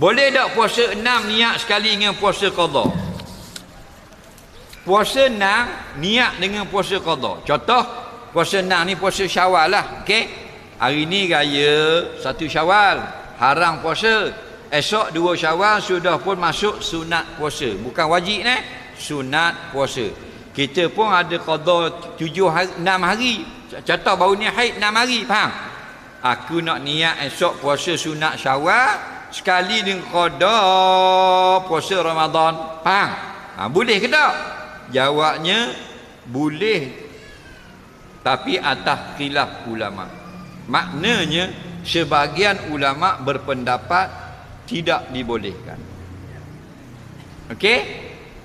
Boleh tak puasa enam niat sekali dengan puasa qada? Puasa enam niat dengan puasa qada. Contoh puasa enam ni puasa Syawal lah, okey? Hari ni raya satu Syawal, haram puasa. Esok dua Syawal sudah pun masuk sunat puasa. Bukan wajib eh, sunat puasa. Kita pun ada qada tujuh hari, enam hari. Contoh baru ni haid enam hari, faham? Aku nak niat esok puasa sunat Syawal, sekali dengan qada puasa Ramadan. Faham? Ha, boleh ke tak? Jawabnya boleh tapi atas khilaf ulama. Maknanya sebahagian ulama berpendapat tidak dibolehkan. Okey?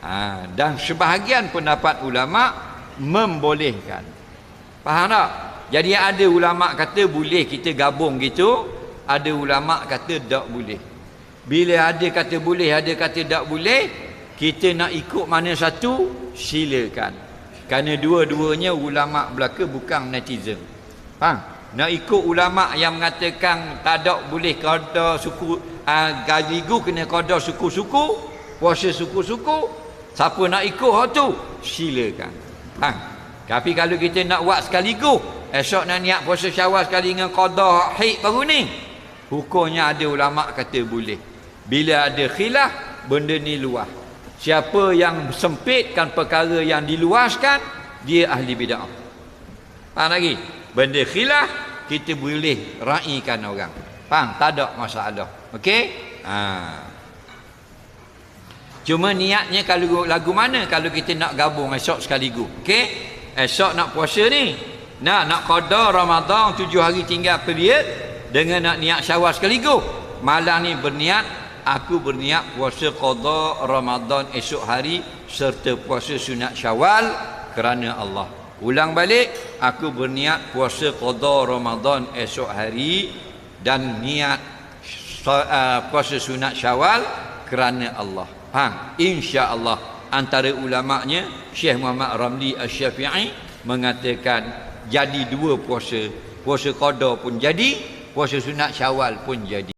Ha, dan sebahagian pendapat ulama membolehkan. Faham tak? Jadi ada ulama kata boleh kita gabung gitu, ada ulama kata tak boleh. Bila ada kata boleh, ada kata tak boleh, kita nak ikut mana satu, silakan. Kerana dua-duanya ulama belaka bukan netizen. Faham? Nak ikut ulama yang mengatakan tak ada boleh qada suku uh, gajigu kena qada suku-suku, puasa suku-suku, siapa nak ikut hak tu, silakan. Faham? Tapi kalau kita nak buat sekaligus, esok nak niat puasa Syawal sekali dengan qada haid baru ni, hukumnya ada ulama kata boleh. Bila ada khilaf, benda ni luas. Siapa yang sempitkan perkara yang diluaskan, dia ahli bid'ah. Faham lagi? Benda khilaf, kita boleh raikan orang. Faham? Tak ada masalah. Okey? Ha. Cuma niatnya kalau lagu mana kalau kita nak gabung esok sekaligus. Okey? Esok nak puasa ni. Nak nak qada Ramadan tujuh hari tinggal period dengan nak niat Syawal sekaligus. Malam ni berniat aku berniat puasa qada Ramadan esok hari serta puasa sunat Syawal kerana Allah. Ulang balik, aku berniat puasa qada Ramadan esok hari dan niat uh, puasa sunat Syawal kerana Allah. Faham? Insya-Allah antara ulamanya Syekh Muhammad Ramli Asy-Syafi'i mengatakan jadi dua puasa. Puasa qada pun jadi, puasa sunat Syawal pun jadi.